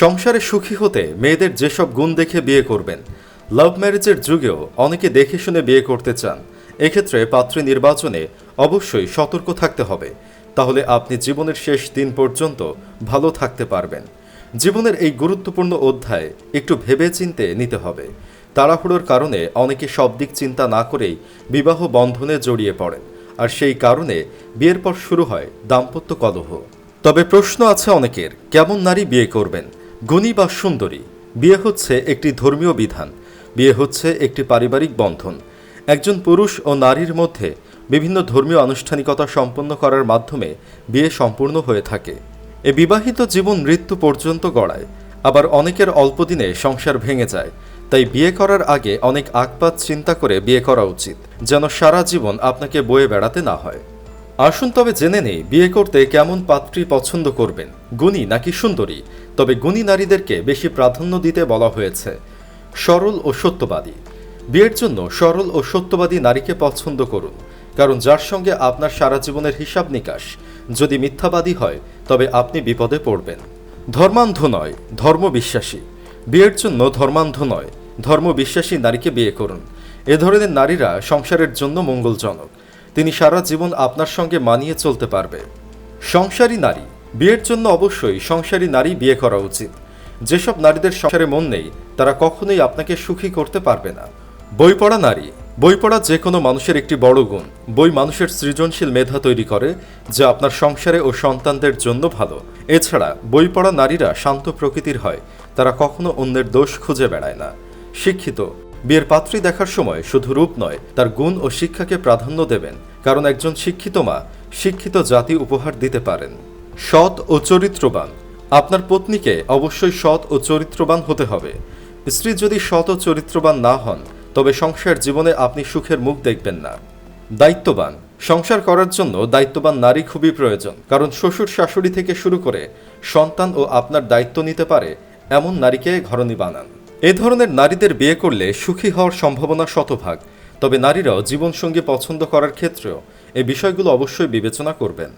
সংসারে সুখী হতে মেয়েদের যেসব গুণ দেখে বিয়ে করবেন লাভ ম্যারেজের যুগেও অনেকে দেখে শুনে বিয়ে করতে চান, এক্ষেত্রে পাত্রী নির্বাচনে অবশ্যই সতর্ক থাকতে হবে। তাহলে আপনি জীবনের শেষ দিন পর্যন্ত ভালো থাকতে পারবেন। জীবনের এই গুরুত্বপূর্ণ অধ্যায় একটু ভেবে চিনতে নিতে হবে। তাড়াহুড়োর কারণে অনেকে সব দিক চিন্তা না করেই বিবাহ বন্ধনে জড়িয়ে পড়েন। আর সেই কারণে বিয়ের পর শুরু হয় দাম্পত্য কলহ। তবে প্রশ্ন আছে অনেকের, কেমন নারী বিয়ে করবেন? গুণী বা সুন্দরী, বিয়ে হচ্ছে একটি ধর্মীয় বিধান, বিয়ে হচ্ছে একটি পারিবারিক বন্ধন। একজন পুরুষ ও নারীর মধ্যে বিভিন্ন ধর্মীয় আনুষ্ঠানিকতা সম্পন্ন করার মাধ্যমে বিয়ে সম্পূর্ণ হয়ে থাকে। এ বিবাহিত জীবন মৃত্যু পর্যন্ত গড়ায়, আবার অনেকের অল্প দিনে সংসার ভেঙে যায়। তাই বিয়ে করার আগে অনেক আকপাত চিন্তা করে বিয়ে করা উচিত, যেন সারা জীবন আপনাকে বয়ে বেড়াতে না হয়। আসুন তবে জেনে নেই বিয়ে করতে কেমন পাত্রী পছন্দ করবেন। গুণী নাকি সুন্দরী? তবে গুণী নারীদেরকে বেশি প্রাধান্য দিতে বলা হয়েছে। সরল ও সত্যবাদী। বিয়ের জন্য সরল ও সত্যবাদী নারীকে পছন্দ করুন, কারণ যার সঙ্গে আপনার সারা জীবনের হিসাব নিকাশ। যদি মিথ্যাবাদী হয়, তবে আপনি বিপদে পড়বেন। ধর্মান্ধ নয়, ধর্মবিশ্বাসী। বিয়ের জন্য ধর্মান্ধ নয়, ধর্মবিশ্বাসী নারীকে বিয়ে করুন। এ ধরনের নারীরা সংসারের জন্য মঙ্গলজনক। তিনি সারা জীবন আপনার সঙ্গে মানিয়ে চলতে পারবে। সংসারী নারী, বিয়ের জন্য অবশ্যই সংসারী নারী বিয়ে করা উচিত। যেসব নারীদের সংসারে মন নেই, তারা কখনোই আপনাকে সুখী করতে পারবে না। বই পড়া নারী বই পড়া যে কোনো মানুষের একটি বড় গুণ। বই মানুষের সৃজনশীল মেধা তৈরি করে, যা আপনার সংসারে ও সন্তানদের জন্য ভালো। এছাড়া বই পড়া নারীরা শান্ত প্রকৃতির হয়, তারা কখনো অন্যের দোষ খুঁজে বেড়ায় না। শিক্ষিত বিয়ের পাত্রী দেখার সময় শুধু রূপ নয়, তার গুণ ও শিক্ষাকে প্রাধান্য দেবেন, কারণ একজন শিক্ষিত মা শিক্ষিত জাতি উপহার দিতে পারেন। সৎ ও চরিত্রবান, আপনার পত্নীকে অবশ্যই সৎ ও চরিত্রবান হতে হবে। স্ত্রী যদি সৎ ও চরিত্রবান না হন, তবে সংসার জীবনে আপনি সুখের মুখ দেখবেন না। দায়িত্ববান, সংসার করার জন্য দায়িত্ববান নারী খুবই প্রয়োজন, কারণ শ্বশুর শাশুড়ি থেকে শুরু করে সন্তান ও আপনার দায়িত্ব নিতে পারে, এমন নারীকে ঘরণী বানান। এ ধরনের নারীদের বিয়ে করলে সুখী হওয়ার সম্ভাবনা শতভাগ। তবে নারীরাও জীবনসঙ্গী পছন্দ করার ক্ষেত্রেও এই বিষয়গুলো অবশ্যই বিবেচনা করবেন।